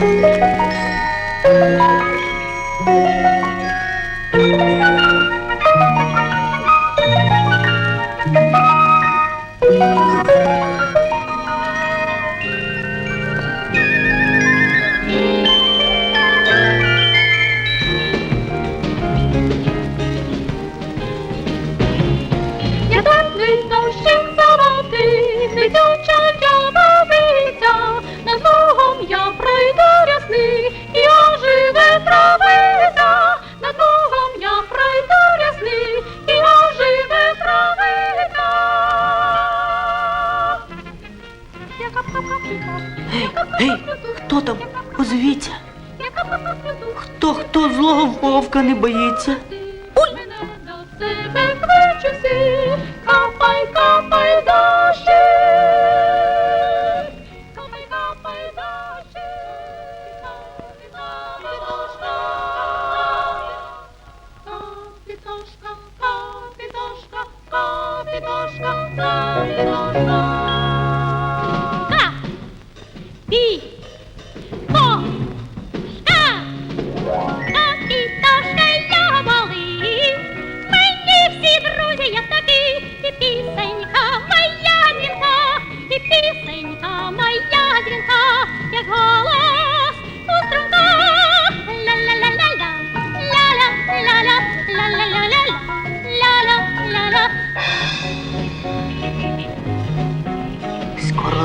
Thank you. Озвіться. Хто хто злого вовка не боїться? Ой!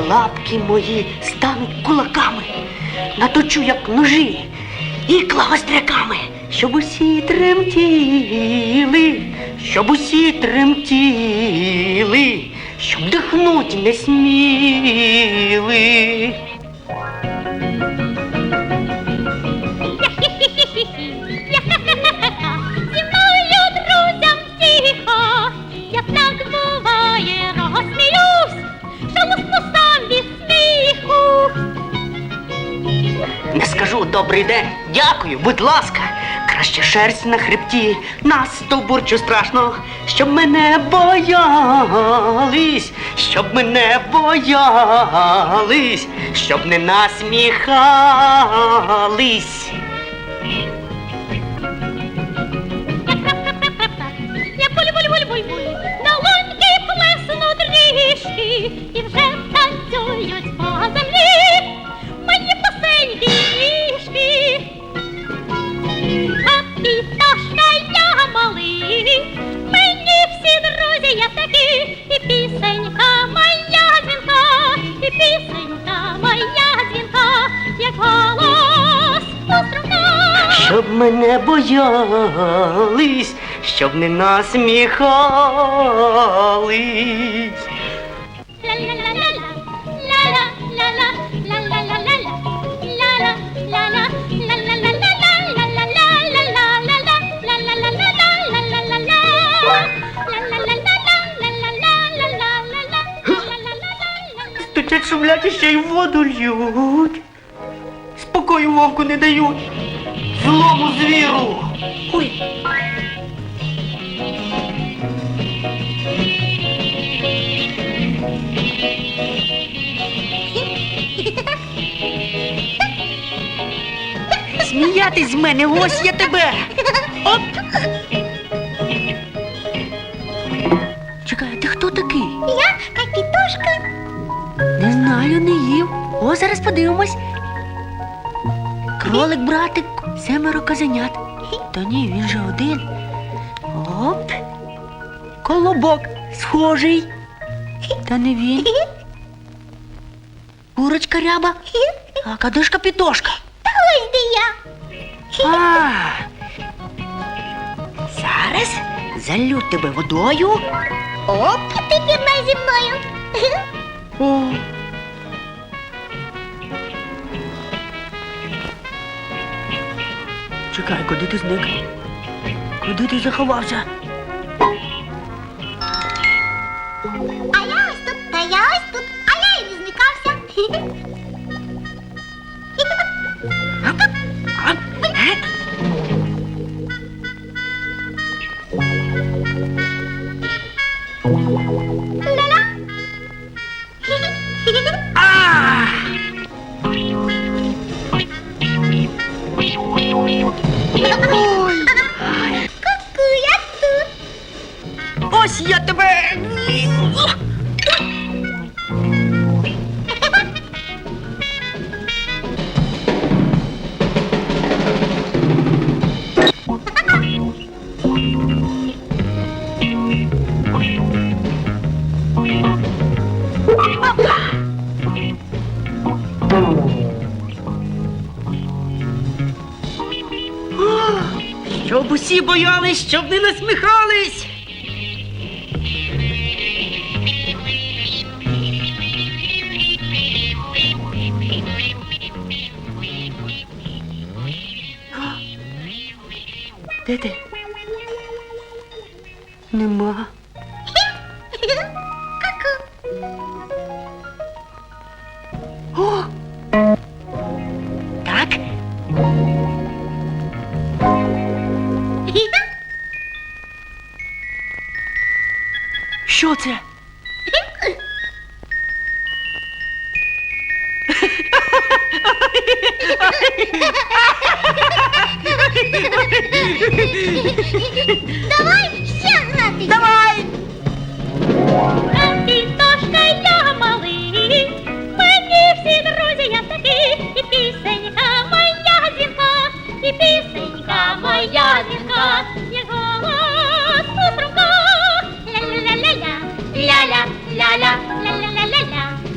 Лапки мої стануть кулаками, наточу, як ножі, ікла гостряками, щоб усі тремтіли, щоб усі тремтіли, щоб дихнуть не сміли. День, дякую, будь ласка. Краще шерсть на хребті, на стовбурчу страшно, щоб мене боялись, щоб мене боялись, щоб не насміхались. Я буль-буль-буль-буль-буль, долоньки плесну і вже танцюють пісенька моя дзвінка, як голос у струнках. Щоб мене боялись, щоб не насміхались. Шумлять і ще й воду льють. Спокою вовку не дають. Злому звіру. Ой. Сміятись з мене, ось я тебе. Знаю, не їв. О, зараз подивимось. Кролик, братик, семеро козенят. Та ні, він же один. Оп. Колобок схожий. Та не він. Курочка ряба. А кадишка пітошка. Та ось де я. А. Зараз залю тебе водою. Оп, ти пірнай зі мною. О. Чекай, куди ти зник? Куди ти заховався? А я ось тут, та я ось тут, а я і не зникався. А? Е? Ла-ла. Усі боялись, щоб не насміхались. Де ти? Нема. О! Що це? Давай ще грати. Давай!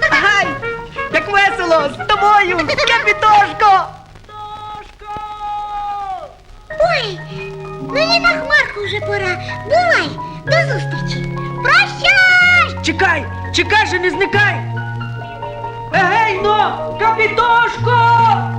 Давай! Ай, як весело з тобою, капітошко! Ой, мені на хмарку вже пора. Бувай, до зустрічі. Прощай! Чекай, чекай же, не зникай! Егей, но, капітошко!